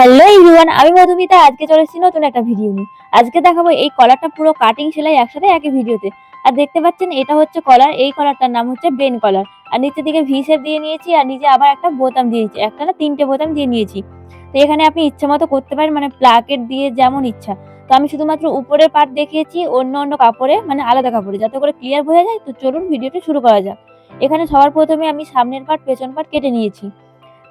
Hello everyone আমি মধুমিতা, আজকে চলে এসেছি নতুন একটা ভিডিও নিয়ে। আজকে দেখাবো এই কলারটা পুরো কাটিং সেলাই একসাথে একই ভিডিওতে আর দেখতে পাচ্ছেন, এটা হচ্ছে কলার এই কলারটার নাম হচ্ছে বেন কলার আর নিচের দিকে ভি দিয়ে নিয়েছি, আর নিচে আবার একটা বোতাম দিয়েছি। একটা না তিনটে বোতাম দিয়ে নিয়েছি। তো এখানে আপনি ইচ্ছা মতো করতে পারেন মানে প্লাকেট দিয়ে যেমন ইচ্ছা। তো আমি শুধুমাত্র উপরের পার্ট দেখিয়েছি, অন্য অন্য কাপড়ে মানে আলাদা কাপড়ে। যাতে করে ক্লিয়ার বোঝা যায়, তো চলুন ভিডিওটা শুরু করা যাক। এখানে সবার প্রথমে আমি সামনের পার্ট পেছন পার্ট কেটে নিয়েছি।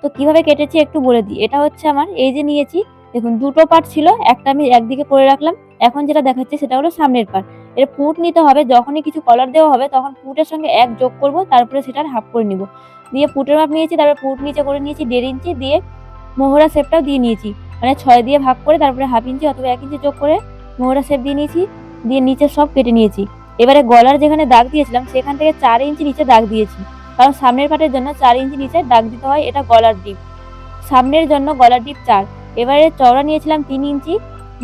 তো কীভাবে কেটেছি একটু বলে দিই। এটা হচ্ছে আমার, এই যে নিয়েছি, দেখুন দুটো পার্ট ছিল, একটা আমি একদিকে করে রাখলাম, এখন যেটা দেখাচ্ছে সেটা হলো সামনের পার্ট এর পুট নিতে হবে, যখনই কিছু কলার দেওয়া হবে তখন পুটের সঙ্গে এক যোগ করব, তারপরে সেটার হাফ করে নিব। দিয়ে পুটের মাপ নিয়েছি, তারপরে পুট নিচে করে নিয়েছি, দেড় ইঞ্চি দিয়ে মোহরা শেপটাও দিয়ে নিয়েছি। মানে ছয় দিয়ে ভাগ করে, তারপরে হাফ ইঞ্চি অথবা এক ইঞ্চি যোগ করে মোহরা শেপ দিয়ে নিয়েছি, দিয়ে নিচে সব কেটে নিয়েছি। এবারে গলার যেখানে দাগ দিয়েছিলাম, সেখান থেকে চার ইঞ্চি নিচে দাগ দিয়েছি। কারণ সামনের পাটের জন্য চার ইঞ্চি নিচে দাগ দিতে হয়, এটা গলার ডিপ। সামনের জন্য গলার ডিপ চার। এবারে চওড়া নিয়েছিলাম তিন ইঞ্চি,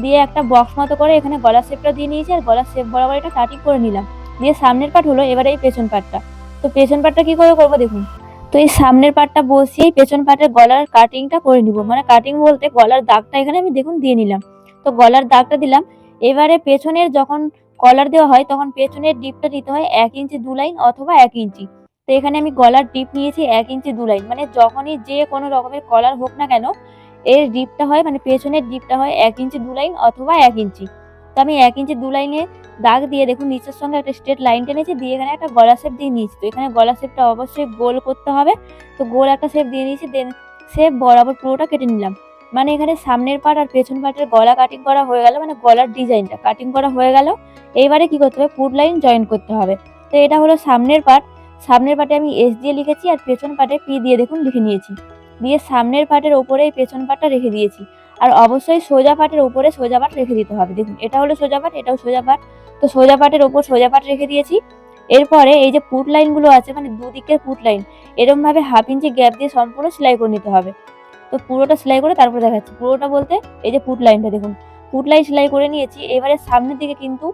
দিয়ে একটা বক্স মতো করে এখানে গলার শেপটা দিয়ে নিয়েছি আর গলার শেপ বরাবর এটা কাটিং করে নিলাম। দিয়ে সামনের পাট হলো এবারে এই পেছন পাটটা। তো পেছন পাটটা কি করে করব দেখুন? তো এই সামনের পাটটা বসিয়েই পেছন পাটের গলার কাটিংটা করে নিব। মানে কাটিং বলতে গলার দাগটা এখানে আমি দেখুন দিয়ে নিলাম। তো গলার দাগটা দিলাম। এবারে পেছনের যখন কলার দেওয়া হয়, তখন পেছনের ডিপটা দিতে হয় এক ইঞ্চি দু লাইন অথবা এক ইঞ্চি। তো এখানে আমি গলার ডিপ নিয়েছি এক ইঞ্চি দু লাইন। মানে যখনই যে কোনো রকমের কলার হোক না কেন, এর ডিপটা হয় মানে পেছনের ডিপটা হয় এক ইঞ্চি দু লাইন অথবা এক ইঞ্চি। তো আমি এক ইঞ্চি দু লাইনে দাগ দিয়ে দেখুন নিচের সঙ্গে একটা স্ট্রেট লাইন টেনেছি দিয়ে এখানে একটা গলা শেপ দিয়ে নিয়েছি। তো এখানে গলা শেপটা অবশ্যই গোল করতে হবে। তো গোল একটা শেপ দিয়ে নিয়েছি দেন শেপ বরাবর পুরোটা কেটে নিলাম। মানে এখানে সামনের পার্ট আর পেছন পার্টের গলা কাটিং করা হয়ে গেল মানে গলার ডিজাইনটা কাটিং করা হয়ে গেল। এইবারে কি করতে হবে? ফুড লাইন জয়েন করতে হবে। তো এটা হলো সামনের পার্ট সামনের পাটে আমি এস দিয়ে লিখেছি আর পেছন পাটে পি দিয়ে দেখুন লিখে নিয়েছি। দিয়ে সামনের পাটের ওপরে এই পেছন পাটটা রেখে দিয়েছি। আর অবশ্যই সোজা পাটের ওপরে সোজা পাট রেখে দিতে হবে। দেখুন, এটা হলো সোজা পাট, এটাও সোজা পাট। তো সোজা পাটের ওপর সোজা পাট রেখে দিয়েছি। এরপরে এই যে পুট লাইনগুলো আছে মানে দুদিকের পুট লাইন এরকম ভাবে হাফ ইঞ্চি গ্যাপ দিয়ে সম্পূর্ণ সেলাই করে নিতে হবে। তো পুরোটা সেলাই করে তারপরে দেখাচ্ছি। পুরোটা বলতে এই যে পুট লাইনটা দেখুন। পুট লাইন সেলাই করে নিয়েছি। এবারে সামনের দিকে কিন্তু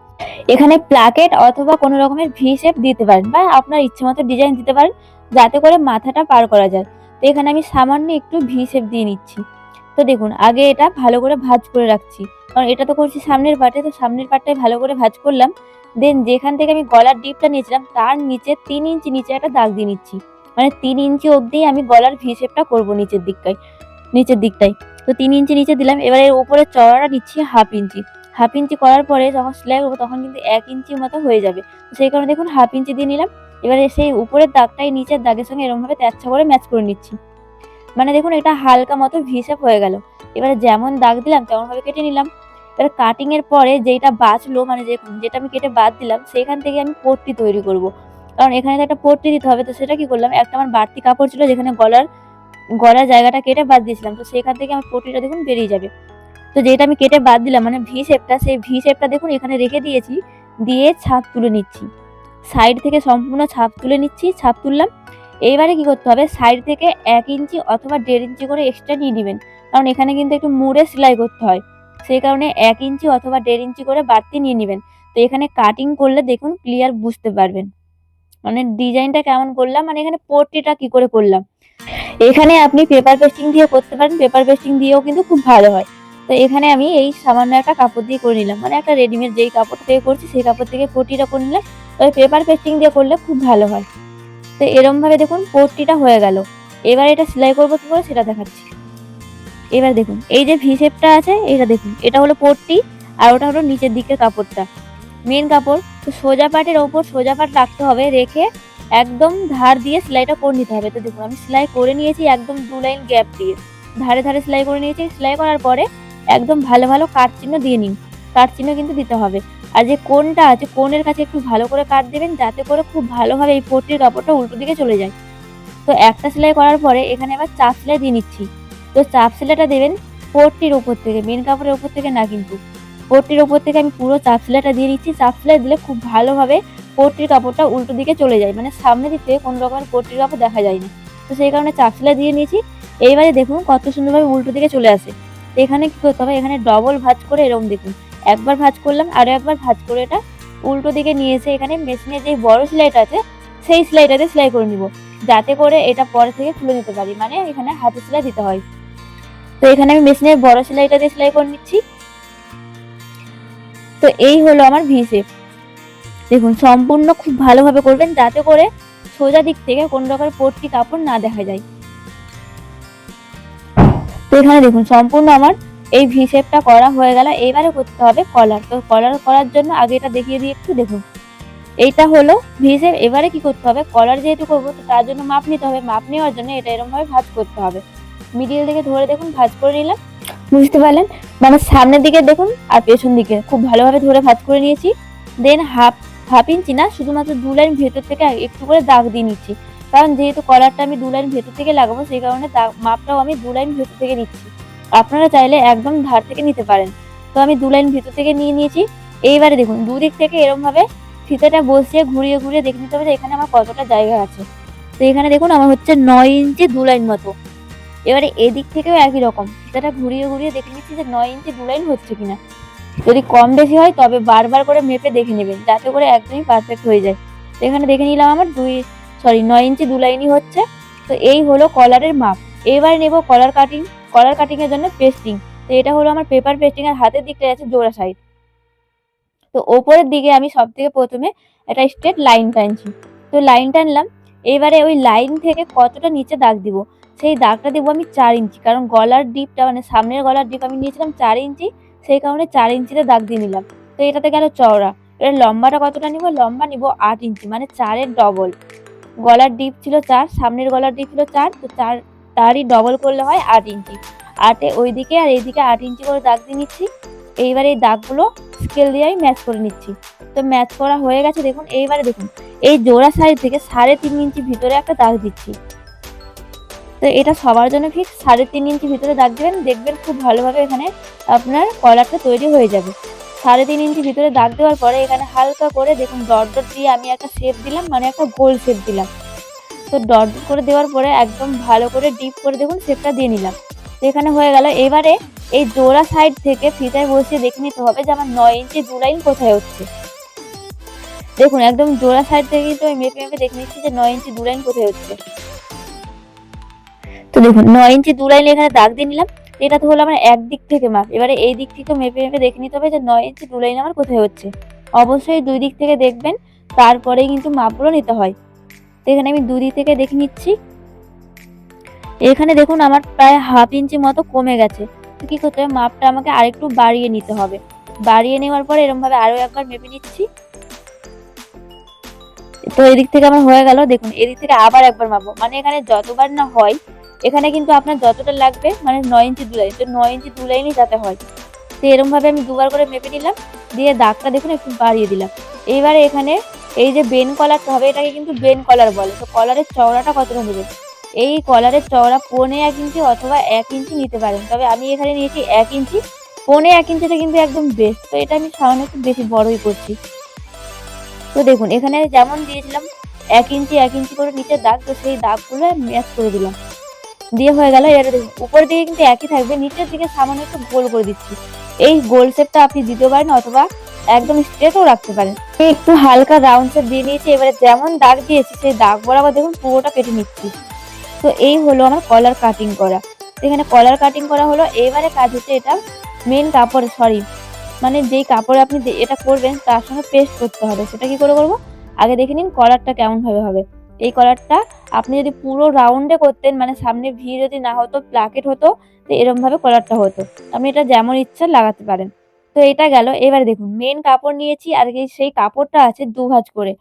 এখানে প্লাকেট অথবা কোনো রকমের ভি শেপ দিতে পারেন বা আপনার ইচ্ছে মতো ডিজাইন দিতে পারেন, যাতে করে মাথাটা পার করা যায়। তো এখানে আমি সামান্য একটু ভি শেপ দিয়ে নিচ্ছি। তো দেখুন, আগে এটা ভালো করে ভাজ করে রাখছি। কারণ এটা তো করছি সামনের পাটে, তো সামনের পাটটাই ভালো করে ভাজ করলাম। দেন যেখান থেকে আমি গলার ডিপটা নিয়েছিলাম, তার নিচে তিন ইঞ্চি নিচে একটা দাগ দিয়ে নিচ্ছি। মানে তিন ইঞ্চি অবধি আমি গলার ভি শেপটা করব নিচের দিকটায় নিচের দিকটায়। তো তিন ইঞ্চি নিচে দিলাম, এবার এর উপরে চড়াটা নিচ্ছি হাফ ইঞ্চি। হাফ ইঞ্চি করার পরে যখন সেলাই করব তখন কিন্তু এক ইঞ্চি মতো হয়ে যাবে। সেই কারণে দেখুন হাফ ইঞ্চি দিয়ে নিলাম, এবারে সেই উপরের দাগটাই নিচের দাগের সঙ্গে এরকমভাবে তেচ্ছা করে ম্যাচ করে নিচ্ছি। মানে দেখুন এটা হালকা মতো ভিসেপ হয়ে গেল। এবারে যেমন দাগ দিলাম তেমনভাবে কেটে নিলাম। এবার কাটিংয়ের পরে যেটা বাঁচলো মানে যে যেটা আমি কেটে বাদ দিলাম সেখান থেকে আমি পট্টি তৈরি করব। কারণ এখানে তো একটা পট্টি দিতে হবে, তো সেটা কি করলাম? একটা আমার বাড়তি কাপড় ছিল যেখানে গলার গলার জায়গাটা কেটে বাদ দিয়েছিলাম। তো সেখান থেকে আমার পট্টিটা দেখুন বেরিয়ে যাবে। তো যেটা আমি কেটে বাদ দিলাম মানে ভি শেপটা সেই ভি শেপটা দেখুন এখানে রেখে দিয়েছি, দিয়ে ছাপ তুলে নিচ্ছি। সাইড থেকে সম্পূর্ণ ছাপ তুলে নিচ্ছি, ছাপ তুললাম। এইবারে কি করতে হবে? সাইড থেকে এক ইঞ্চি অথবা দেড় ইঞ্চি করে এক্সট্রা নিয়ে নেবেন। কারণ এখানে কিন্তু একটু মুড়ে সেলাই করতে হয়। সেই কারণে এক ইঞ্চি অথবা দেড় ইঞ্চি করে বাড়তি নিয়ে নেবেন। তো এখানে কাটিং করলে দেখুন ক্লিয়ার বুঝতে পারবেন। মানে ডিজাইনটা কেমন করলাম মানে এখানে পট্টিটা কি করে করলাম। এখানে আপনি পেপার পেস্টিং দিয়ে করতে পারেন পেপার পেস্টিং দিয়েও কিন্তু খুব ভালো হয়। তো এখানে আমি এই সামান্য একটা কাপড় দিয়ে করে নিলাম মানে একটা রেডিমেড যেই কাপড় থেকে করছি, সেই কাপড় থেকে পট্টিটা করে নিলাম তবে পেপার পেস্টিং দিয়ে করলে খুব ভালো হয়। তো এরমভাবে দেখুন পট্টিটা হয়ে গেল। এবার এটা সেলাই করব কি করে সেটা দেখাচ্ছি। এবার দেখুন, এই যে ভি শেপটা আছে এটা দেখুন, এটা হলো পট্টি আর ওটা হলো নিচের দিকের কাপড়টা। মেন কাপড়, তো সোজা পাটের ওপর সোজা পাট রাখতে হবে, রেখে একদম ধার দিয়ে সেলাইটা করে নিতে হবে। তো দেখুন, আমি সেলাই করে নিয়েছি একদম দু লাইন গ্যাপ দিয়ে। ধারে ধারে সেলাই করে নিয়েছি, সেলাই করার পরে একদম ভালো ভালো কাট চিহ্ন দিয়ে নিন। কাট চিহ্ন কিন্তু দিতে হবে। আর যে কোনটা আছে, কোনের কাছে একটু ভালো করে কাট দেবেন, যাতে করে খুব ভালোভাবে এই পট্টির কাপড়টা উল্টো দিকে চলে যায়। তো একটা সেলাই করার পরে এখানে এবার চাপ সেলাই দিয়ে নিচ্ছি। তো চাপ সেলাইটা দেবেন পট্টির উপর থেকে, মেন কাপড়ের উপর থেকে না কিন্তু। পট্টির উপর থেকে আমি পুরো চাপ সেলাইটা দিয়ে নিচ্ছি চাপ সেলাই দিলে খুব ভালোভাবে পট্টির কাপড়টা উল্টো দিকে চলে যায়। মানে সামনে দিকে কোনো রকমের পট্টির কাপড় দেখা যায় না। তো সেই কারণে চাপ সেলাই দিয়ে নিয়েছি। এইবারে দেখুন কত সুন্দরভাবে উল্টো দিকে চলে আসে। তো এখানে কী করতে হবে? এখানে ডবল ভাঁজ করে এরকম দেখুন। একবার ভাঁজ করলাম, আরও একবার ভাঁজ করে এটা উল্টো দিকে নিয়ে এসে এখানে মেশিনে যে বড় সেলাইটা আছে, সেই সেলাইটাতে সেলাই করে নিব। যাতে করে এটা পরে থেকে খুলে নিতে পারি। মানে এখানে হাতে সেলাই দিতে হয়। তো এখানে আমি মেশিনের বড় সেলাইটা দিয়ে সেলাই করে নিচ্ছি। তো এই হলো আমার ভি শেপ দেখুন, সম্পূর্ণ খুব ভালোভাবে করবেন যাতে করে সোজা দিক থেকে কোনো রকমের পট্টি কাপড় না দেখা যায়। তো এখানে দেখুন, সম্পূর্ণ আমার এই ভি শেপটা করা হয়ে গেল। এবারে করতে হবে কলার তো কলার করার জন্য আগে এটা দেখিয়ে দিই একটু, দেখুন। এইটা হলো ভি শেপ এবারে কি করতে হবে? কলার যেহেতু করব, তো তার জন্য মাপ নিতে হবে। মাপ নেওয়ার জন্য এটা এরকম ভাবে ভাঁজ করতে হবে। মিডিল দিকে ধরে দেখুন, ভাঁজ করে নিলাম। বুঝতে পারলেন? মানে সামনের দিকে দেখুন আর পেছন দিকে। খুব ভালোভাবে ধরে ভাঁজ করে নিয়েছি। দেন হাফ হাফ ইঞ্চি না, শুধুমাত্র দু লাইন ভেতর থেকে একটু করে দাগ দিয়ে নিচ্ছি। কারণ যেহেতু কলারটা আমি দু লাইন ভেতর থেকে লাগাবো, সেই কারণে দাগ- মাপটাও আমি দু লাইন ভেতর থেকে নিচ্ছি। আপনারা চাইলে একদম ধার থেকে নিতে পারেন। তো আমি দু লাইন ভেতর থেকে নিয়ে নিয়েছি। এইবারে দেখুন, দুদিক থেকে এরকম ভাবে ফিতেটা বসিয়ে ঘুরিয়ে ঘুরিয়ে দেখে নিতে হবে যে এখানে আমার কতটা জায়গা আছে। তো এখানে দেখুন, আমার হচ্ছে নয় ইঞ্চি দু লাইন মতো। এবারে এদিক থেকেও একই রকম। ফিতাটা ঘুরিয়ে ঘুরিয়ে দেখে নিচ্ছি যে নয় ইঞ্চি দু লাইন হচ্ছে কিনা। যদি কম বেশি হয়, তবে বারবার করে মেপে দেখে নেবেন, যাতে করে একদমই পারফেক্ট হয়ে যায়। তো এখানে দেখে নিলাম আমার দুই সরি নয় ইঞ্চি দু লাইনই হচ্ছে। তো এই হলো কলারের মাপ। এবার নেব কলার কাটিং কলার কাটিং এর জন্য পেস্টিং তো এটা হলো আমার পেপার পেস্টিং এর হাতের দিকটা আছে জোড়া সাইড তো ওপরের দিকে আমি সব থেকে প্রথমে একটা স্ট্রেট লাইন টানছি। তো লাইন টানলাম। এবারে ওই লাইন থেকে কতটা নিচে দাগ দিব? সেই দাগটা দেবো আমি চার ইঞ্চি। কারণ গলার ডিপটা মানে সামনের গলার ডিপ আমি নিয়েছিলাম চার ইঞ্চি, সেই কারণে চার ইঞ্চিতে দাগ দিয়ে নিলাম। তো এটাতে গেল চওড়া। এবার লম্বাটা কতটা নিব? লম্বা নিব আট ইঞ্চি মানে চারের ডবল। গলার ডিপ ছিল চার, সামনের গলার ডিপ ছিল চার, তো চার, তারই ডবল করলে হয় আট ইঞ্চি। আটে ওইদিকে আর এইদিকে আট ইঞ্চি করে দাগ দিয়ে নিচ্ছি। এইবার এই দাগগুলো স্কেল দিয়ে আমি ম্যাচ করে নিচ্ছি। তো ম্যাচ করা হয়ে গেছে, দেখুন, এইবারে দেখুন, এই জোড়া সাইড থেকে সাড়ে তিন ইঞ্চি ভিতরে একটা দাগ দিচ্ছি। তো এটা সবার জন্য ঠিক সাড়ে তিন ইঞ্চি ভিতরে দাগ দেবেন দেখবেন খুব ভালোভাবে এখানে আপনার কলারটা তৈরি হয়ে যাবে। সাড়ে তিন ইঞ্চি ভিতরে দাগ দেওয়ার পরে এখানে হালকা করে দেখুন ডট ডট দিয়ে আমি একটা শেপ দিলাম মানে একটা গোল শেপ দিলাম। তো ডট করে দেওয়ার পরে একদম ভালো করে ডিপ করে দেখুন শেপটা দিয়ে নিলাম। এখানে হয়ে গেল, এবারে এই জোড়া সাইড থেকে ফিতায় বসিয়ে দেখে নিতে হবে যে আমার নয় ইঞ্চি দু লাইন কোথায় হচ্ছে। দেখুন একদম জোড়া সাইড থেকে কিন্তু আমি মেপে মেপে দেখে নিচ্ছি যে নয় ইঞ্চি দু লাইন কোথায় হচ্ছে। তো দেখুন নয় ইঞ্চি দু লাইন এখানে দাগ দিয়ে নিলাম এটা তো হলো আমার এক দিক থেকে মাপ। এবারে এই দিক থেকে মেপে মেপে দেখে নিতে হবে যে নয় ইঞ্চি দু লাইন আমার কোথায় হচ্ছে। অবশ্যই দুই দিক থেকে দেখবেন, তারপরেই কিন্তু মাপগুলো নিতে হয়। তো এখানে আমি দুই দিক থেকে দেখে নিচ্ছি। এখানে দেখুন আমার প্রায় হাফ ইঞ্চি মতো কমে গেছে। তো কি করতে হবে? মাপটা আমাকে আরেকটু বাড়িয়ে নিতে হবে। বাড়িয়ে নেওয়ার পরে এরকম আরও একবার মেপে নিচ্ছি। তো এদিক থেকে আমার হয়ে গেল, দেখুন, এদিক থেকে আবার একবার মাপবো। মানে এখানে যতবার না হয় এখানে কিন্তু আপনার যতটা লাগবে মানে নয় ইঞ্চি দু লাইন, তো নয় ইঞ্চি দু লাইনই যাতে হয়। তো এরকম ভাবে আমি দুবার করে মেপে নিলাম, দিয়ে দাগটা দেখুন একটু বাড়িয়ে দিলাম। এইবারে এখানে এই যে বেন কলারটা হবে, এটাকে কিন্তু বেন কলার বলে। তো কলারের চওড়াটা কতটা নেবে এই কলারের চওড়া পৌনে এক ইঞ্চি অথবা এক ইঞ্চি নিতে পারেন। তবে আমি এখানে নিয়েছি এক ইঞ্চি, পৌনে এক ইঞ্চিটা কিন্তু একদম বেস্ট তো এটা আমি সামান্য একটু বেশি বড়ই করছি। তো দেখুন, এখানে যেমন দিয়েছিলাম, এক ইঞ্চি এক ইঞ্চি করে নিচে দাগ, তো সেই দাগগুলো ম্যাচ করে দিলাম। দিয়ে হয়ে গেল। এর উপরের দিকে কিন্তু একই থাকবে। নিচের দিকে সামান্য একটু গোল করে দিচ্ছি। এই গোল শেপটা আপনি দিতে পারেন অথবা একদম স্ট্রেটও রাখতে পারেন। একটু হালকা রাউন্ড শেপ দিয়ে নিয়েছি। এবারে যেমন দাগ দিয়েছি, সেই দাগ বরাবর দেখুন পুরোটা কেটে নিচ্ছি। তো এই হলো আমার কলার কাটিং করা। এখানে কলার কাটিং করা হলো। এবারে কাজ হচ্ছে এটা মেন কাপড় সরি মানে যেই কাপড়ে আপনি এটা করবেন, তার সঙ্গে পেস্ট করতে হবে। সেটা কি করে করব? আগে দেখে নিন কলারটা কেমন ভাবে হবে। এই কলারটা আপনি যদি পুরো রাউন্ডে করতেন মানে সামনে ভি যদি না হতো প্লাকেট হতো, তো এরকম ভাবে কলারটা হতো। আপনি এটা যেমন ইচ্ছা লাগাতে পারেন। তো এটা গেল। এবারে দেখুন মেন কাপড় নিয়েছি আর এই সেই কাপড়টা আছে দু ভাঁজ করে।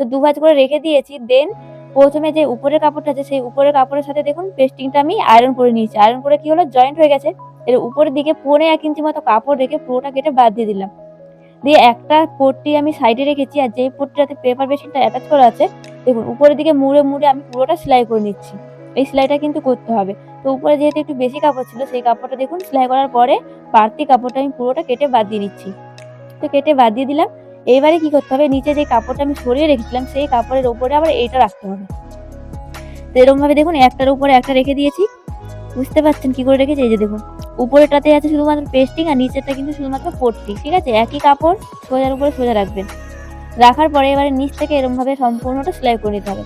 তো দু ভাঁজ করে রেখে দিয়েছি। দেন প্রথমে যে উপরের কাপড়টা আছে, সেই উপরের কাপড়ের সাথে দেখুন পেস্টিংটা আমি আয়রন করে নিয়েছি। আয়রন করে কি হলো? জয়েন্ট হয়ে গেছে। এর উপরের দিকে পৌনে এক ইঞ্চি মতো কাপড় রেখে পুরোটা কেটে বাদ দিয়ে দিলাম। দিয়ে একটা পট্টি আমি সাইডে রেখেছি আর যেই পট্টিটাতে পেপার বেশিনটা অ্যাটাচ করা আছে, দেখুন, উপরের দিকে মুড়ে মুড়ে আমি পুরোটা সেলাই করে নিচ্ছি। এই সেলাইটা কিন্তু করতে হবে। তো উপরে যেহেতু একটু বেশি কাপড় ছিল, সেই কাপড়টা দেখুন, সেলাই করার পরে বাড়তি কাপড়টা আমি পুরোটা কেটে বাদ দিয়ে নিচ্ছি। তো কেটে বাদ দিয়ে দিলাম। এবারে কি করতে হবে? নিচে যে কাপড়টা আমি সরিয়ে রেখেছিলাম, সেই কাপড়ের উপরে আবার এইটা রাখতে হবে। তো এরকমভাবে দেখুন, একটার উপরে একটা রেখে দিয়েছি। বুঝতে পারছেন কি করে রেখেছি? এই যে দেখুন উপরেটাতে আছে শুধুমাত্র পেস্টিং আর নিচেরটা কিন্তু শুধুমাত্র পট্টি ঠিক আছে? একই কাপড় সোজার উপরে সোজা রাখবেন। রাখার পরে এবারে নিচ থেকে এরকম ভাবে সম্পূর্ণটা সেলাই করে নিতে হবে।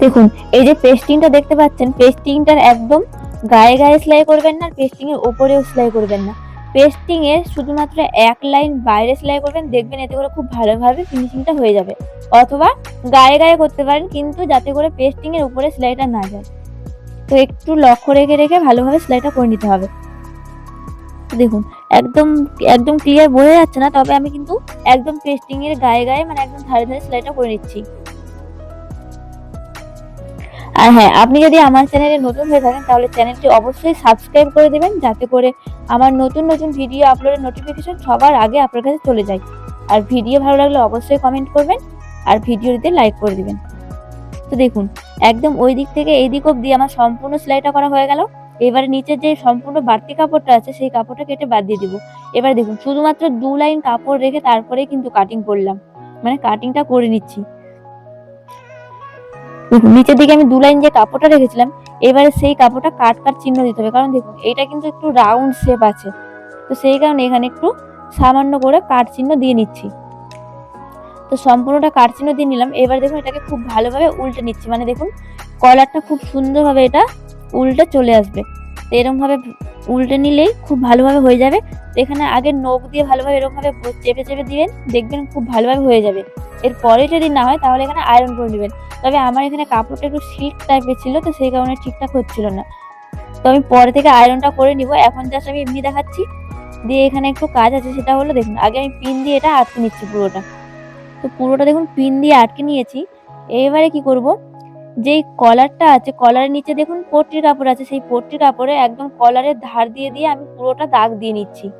দেখুন, এই যে পেস্টিংটা দেখতে পাচ্ছেন পেস্টিংটার একদম গায়ে গায়ে সেলাই করবেন না পেস্টিং এর ওপরেও সেলাই করবেন না। পেস্টিং এর শুধুমাত্র এক লাইন বাইরে সেলাই করবেন, দেখবেন এতে করে খুব ভালোভাবে ফিনিশিংটা হয়ে যাবে। অথবা গায়ে গায়ে করতে পারেন, কিন্তু যাতে করে পেস্টিং এর উপরে সেলাইটা না যায়। তো একটু লক্ষ্য রেখে রেখে ভালোভাবে সেলাইটা করে নিতে হবে। দেখুন, একদম একদম ক্লিয়ার বোঝা যাচ্ছে না, তবে আমি কিন্তু একদম পেস্টিং এর গায়ে গায়ে মানে একদম ধারে ধারে সেলাইটা করে নিচ্ছি। আর হ্যাঁ আপনি যদি আমার চ্যানেলে নতুন হয়ে থাকেন, তাহলে চ্যানেলটি অবশ্যই সাবস্ক্রাইব করে দেবেন, যাতে করে আমার নতুন নতুন ভিডিও আপলোডের নোটিফিকেশন সবার আগে আপনার কাছে চলে যায়। আর ভিডিও ভালো লাগলে অবশ্যই কমেন্ট করবেন, আর ভিডিওটিতে লাইক করে দেবেন। তো দেখুন, একদম ওই দিক থেকে এই দিক অবধি আমার সম্পূর্ণ সেলাইটা করা হয়ে গেল। এবারে নিচের যে সম্পূর্ণ বাড়তি কাপড়টা আছে, সেই কাপড়টা কেটে বাদ দিয়ে দিব। এবার দেখুন, শুধুমাত্র দু লাইন কাপড় রেখে তারপরেই কিন্তু কাটিং করলাম। মানে কাটিংটা করে নিচ্ছি। নিচের দিকে আমি দু লাইন যে কাপড়টা রেখেছিলাম, এবারে সেই কাপড়টা কাট কাট চিহ্ন দিতে হবে। কারণ দেখুন এটা কিন্তু একটু রাউন্ড শেপ আছে। তো সেই কারণে এখানে একটু সামান্য করে কাট চিহ্ন দিয়ে নিচ্ছি। তো সম্পূর্ণটা কাট চিহ্ন দিয়ে নিলাম। এবার দেখুন, এটাকে খুব ভালোভাবে উল্টে নিচ্ছি। মানে দেখুন কলারটা খুব সুন্দরভাবে এটা উল্টে চলে আসবে। তো এরকমভাবে উল্টে নিলেই খুব ভালোভাবে হয়ে যাবে। তো এখানে আগে নখ দিয়ে ভালোভাবে এরকমভাবে চেপে চেপে দিবেন, দেখবেন খুব ভালোভাবে হয়ে যাবে। এরপরে যদি না হয় তাহলে এখানে আয়রন করে নেবেন। তবে আমার এখানে কাপড়টা একটু সিল্ক টাইপের ছিল, তো সেই কারণে ঠিকঠাক হচ্ছিল না। তো আমি পরে থেকে আয়রনটা করে নিব। এখন জাস্ট আমি এমনি দেখাচ্ছি। দিয়ে এখানে একটু কাজ আছে সেটা হলো দেখুন, আগে আমি পিন দিয়ে এটা আটকে নিচ্ছি পুরোটা। তো পুরোটা দেখুন পিন দিয়ে আটকে নিয়েছি। এবারে কি করব? যেই কলারটা আছে কলারের নিচে দেখুন পট্টির কাপড় আছে, সেই পট্টির কাপড়ে একদম কলারের ধার দিয়ে দিয়ে আমি পুরোটা দাগ দিয়ে নিচ্ছি।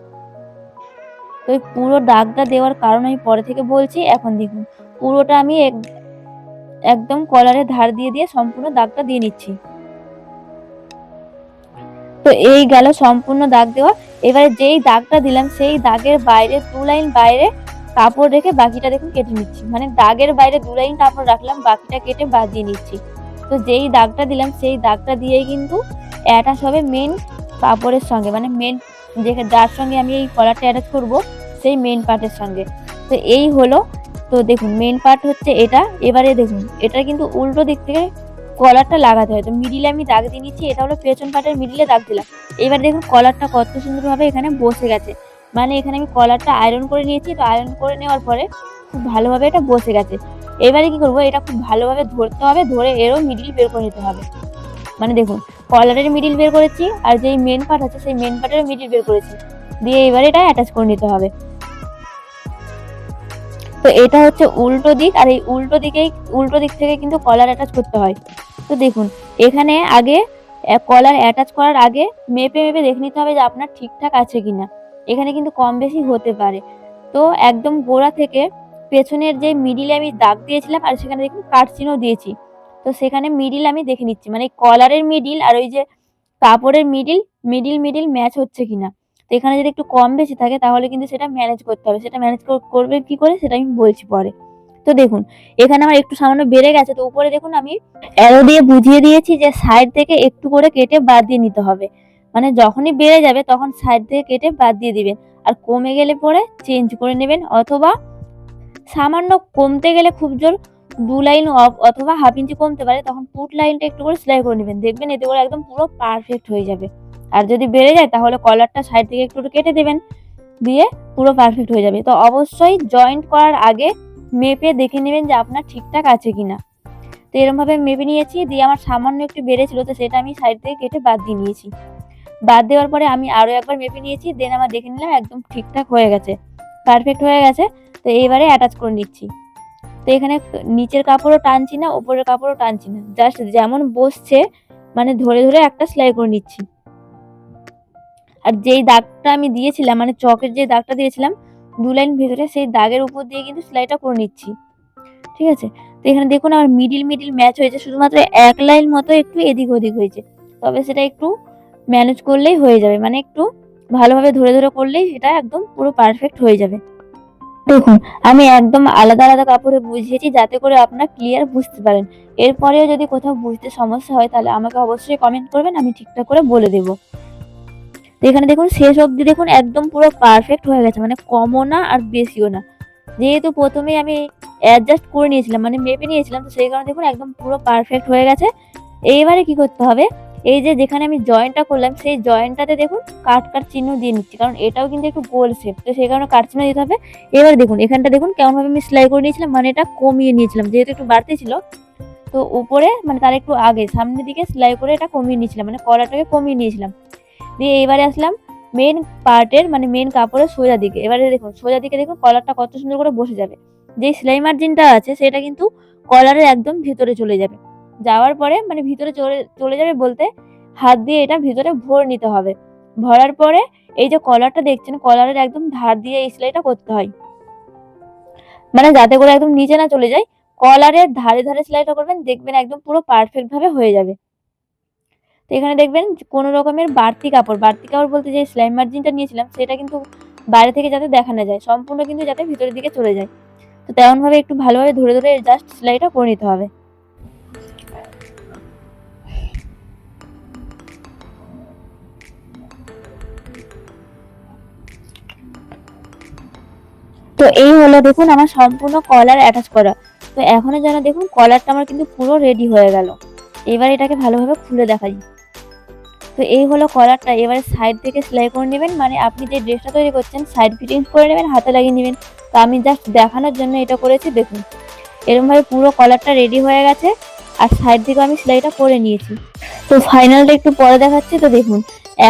তো ওই পুরো দাগটা দেওয়ার কারণ আমি পরে থেকে বলছি, এখন দেখুন, পুরোটা আমি এক- একদম কলারের ধার দিয়ে দিয়ে সম্পূর্ণ দাগটা দিয়ে নিচ্ছি। তো এই গেল সম্পূর্ণ দাগ দেওয়া। এবারে যেই দাগটা দিলাম, সেই দাগের বাইরে দু লাইন বাইরে কাপড় রেখে বাকিটা দেখুন কেটে নিচ্ছি। মানে দাগের বাইরে দু লাইন কাপড় রাখলাম, বাকিটা কেটে বাদ দিয়ে নিচ্ছি। তো যেই দাগটা দিলাম, সেই দাগটা দিয়েই কিন্তু অ্যাটাচ হবে মেন কাপড়ের সঙ্গে। মানে মেন যে যার সঙ্গে আমি এই কলারটা অ্যাটাচ করব, সেই মেন পার্টের সঙ্গে। তো এই হলো, তো দেখুন মেন পার্ট হচ্ছে এটা। এবারে দেখুন, এটা কিন্তু উল্টো দিক থেকে কলারটা লাগাতে হয়। তো মিডিলে আমি দাগ দিয়ে নিচ্ছি, এটা হলো পেছন পার্টের মিডিলে দাগ দিলাম। এবার দেখুন কলারটা কত সুন্দরভাবে এখানে বসে গেছে। মানে এখানে আমি কলারটা আয়রন করে নিয়েছি, তো আয়রন করে নেওয়ার পরে খুব ভালোভাবে এটা বসে গেছে। এবারে কি করব, এটা খুব ভালোভাবে ধরতে হবে, ধরে এরও মিডিল বের করে নিতে হবে। মানে দেখুন, কলারের মিডিল বের করেছি, আর যেই মেন পার্ট আছে, সেই মেন পার্টের মিডিল বের করেছি। দিয়ে এবারে এটা অ্যাটাচ করে নিতে হবে। তো এটা হচ্ছে উল্টো দিক, আর এই উল্টো দিকেই, উল্টো দিক থেকে কিন্তু কলার অ্যাটাচ করতে হয়। তো দেখুন, এখানে আগে কলার অ্যাটাচ করার আগে মেপে মেপে দেখে নিতে হবে যে আপনার ঠিকঠাক আছে কিনা। এখানে কিন্তু কম বেশি হতে পারে। তো একদম গোড়া থেকে পেছনের যে মিডিলে আমি দাগ দিয়েছিলাম আর সেখানে দেখুন কাট চিহ্ন দিয়েছি। তো সেখানে মিডিল আমি দেখে নিচ্ছি মানে কলারের মিডিল আর ওই যে কাপড়ের মিডিল মিডিল মিডিল ম্যাচ হচ্ছে কিনা। তো এখানে যদি একটু কম বেশি থাকে তাহলে কিন্তু সেটা ম্যানেজ করতে হবে। সেটা ম্যানেজ করবে কি করে সেটা আমি বলছি পরে। তো দেখুন, এখানে আমার একটু সামান্য বেড়ে গেছে, তো উপরে দেখুন আমি অ্যারো দিয়ে বুঝিয়ে দিয়েছি যে সাইড থেকে একটু করে কেটে বাদ দিয়ে নিতে হবে। মানে যখনই বেড়ে যাবে তখন সাইড থেকে কেটে বাদ দিয়ে দিবেন। আর কমে গেলে পরে চেঞ্জ করে নেবেন অথবা সামান্য কমতে গেলে খুব জোর দু লাইন অফ অথবা হাফ ইঞ্চি কমতে পারে, তখন পুট লাইনটা একটু করে সেলাই করে নেবেন। দেখবেন এতে করে একদম পুরো পারফেক্ট হয়ে যাবে। আর যদি বেড়ে যায় তাহলে কলারটা সাইড থেকে একটু কেটে দেবেন, দিয়ে পুরো পারফেক্ট হয়ে যাবে। তো অবশ্যই জয়েন্ট করার আগে মেপে দেখে নেবেন যে আপনার ঠিকঠাক আছে কিনা। তো এরমভাবে মেপে নিয়েছি, দিয়ে আমার সামান্য একটু বেড়েছিল, তো সেটা আমি সাইড থেকে কেটে বাদ দিয়ে নিয়েছি। বাদ দেওয়ার পরে আমি আরও একবার মেপে নিয়েছি দেন আমার দেখে নিলাম একদম ঠিকঠাক হয়ে গেছে পারফেক্ট হয়ে গেছে। তো এইবারে অ্যাটাচ করে নিচ্ছি। তো এখানে নিচের কাপড়ও টানছি না ওপরের কাপড়ও টানছি না। জাস্ট যেমন বসছে মানে ধরে ধরে একটা সেলাই করে নিচ্ছি। আর যেই দাগটা আমি দিয়েছিলাম মানে চকের যে দাগটা দিয়েছিলাম, দু লাইন ভেতরে সেই দাগের উপর দিয়ে কিন্তু সেলাইটা করে নিচ্ছি। ঠিক আছে? তো এখানে দেখুন আমার মিডিল মিডিল ম্যাচ হয়েছে, শুধুমাত্র এক লাইন মতো একটু এদিক ওদিক হয়েছে। তবে সেটা একটু ম্যানেজ করলেই হয়ে যাবে। মানে একটু ভালোভাবে ধরে ধরে করলেই সেটা একদম পুরো পারফেক্ট হয়ে যাবে। দেখুন, আমি একদম আলাদা আলাদা কাপড়ে বুঝিয়েছি যাতে করে আপনারা ক্লিয়ার বুঝতে পারেন। এরপরেও যদি কোথাও বুঝতে সমস্যা হয়, তাহলে আমাকে অবশ্যই কমেন্ট করবেন, আমি ঠিকঠাক করে বলে দেবো। এখানে দেখুন, শেষ অবধি দেখুন, একদম পুরো পারফেক্ট হয়ে গেছে। মানে কমও না আর বেশিও না। যেহেতু প্রথমেই আমি অ্যাডজাস্ট করে নিয়েছিলাম মানে মেপে নিয়েছিলাম, তো সেই কারণে দেখুন, একদম পুরো পারফেক্ট হয়ে গেছে। এইবারে কি করতে হবে? এই যে যেখানে আমি জয়েন্টটা করলাম, সেই জয়েন্টটাতে দেখুন কাট কাট চিহ্ন দিয়ে নিচ্ছি, কারণ এটাও কিন্তু একটু গোল শেপ তো সেই কারণে কাট চিহ্ন দিতে হবে। এবার দেখুন, এখানটা দেখুন কেমনভাবে আমি সেলাই করে নিয়েছিলাম মানে এটা কমিয়ে নিয়েছিলাম, যেহেতু একটু বাড়তি ছিল। তো উপরে মানে তার একটু আগে, সামনের দিকে সেলাই করে এটা কমিয়ে নিয়েছিলাম মানে কলারটাকে কমিয়ে নিয়েছিলাম। দিয়ে এবারে আসলাম মেন পার্টের মানে মেন কাপড়ের সোজা দিকে। এবারে দেখুন, সোজা দিকে দেখুন কলারটা কত সুন্দর করে বসে যাবে। যে সেলাই মার্জিনটা আছে, সেটা কিন্তু কলারের একদম ভিতরে চলে যাবে। যাওয়ার পরে মানে ভিতরে চলে চলে যাবে বলতে হাত দিয়ে এটা ভিতরে ভরে নিতে হবে। ভরার পরে এই যে কলারটা দেখছেন কলারের একদম ধার দিয়ে এই সেলাইটা করতে হয়। মানে যাতে করে একদম নিচে না চলে যায় কলারের ধারে ধারে সেলাইটা করবেন, দেখবেন একদম পুরো পারফেক্ট ভাবে হয়ে যাবে। তো এখানে দেখবেন কোনো রকমের বাড়তি কাপড় বাড়তি কাপড় বলতে যে সেলাই মার্জিনটা নিয়েছিলাম, সেটা কিন্তু বাইরে থেকে যাতে দেখানো যায়, সম্পূর্ণ কিন্তু যাতে ভিতরের দিকে চলে যায়। তো তেমনভাবে একটু ভালোভাবে ধরে ধরে জাস্ট সেলাইটা করে নিতে হবে। তো এই হলো দেখুন আমার সম্পূর্ণ কলার অ্যাটাচ করা। তো এখনও যেন দেখুন কলারটা আমার কিন্তু পুরো রেডি হয়ে গেল। এবার এটাকে ভালোভাবে খুলে দেখাই। তো এই হলো কলারটা এবারে সাইড থেকে সেলাই করে নেবেন মানে আপনি যে ড্রেসটা তৈরি করছেন সাইড ফিটিংস করে নেবেন, হাতে লাগিয়ে নেবেন। তো আমি জাস্ট দেখানোর জন্য এটা করেছি, দেখুন। এরকমভাবে পুরো কলারটা রেডি হয়ে গেছে, আর সাইড থেকে আমি সেলাইটা করে নিয়েছি। তো ফাইনালটা একটু পরে দেখাচ্ছি, তো দেখুন।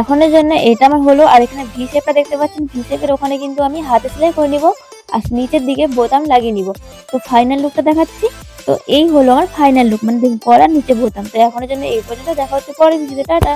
এখনের জন্য এটা আমার হলো, আর এখানে ভি শেপটা দেখতে পাচ্ছেন ভি শেপের ওখানে কিন্তু আমি হাতে সেলাই করে নিব। আর নিচের দিকে বোতাম লাগিয়ে নিব। তো ফাইনাল লুকটা দেখাচ্ছি। তো এই হলো আমার ফাইনাল লুক মানে কলার নিচে বোতাম। তো এখনের জন্য এই পর্যন্ত দেখা হচ্ছে। ভিডিওতে টাটা।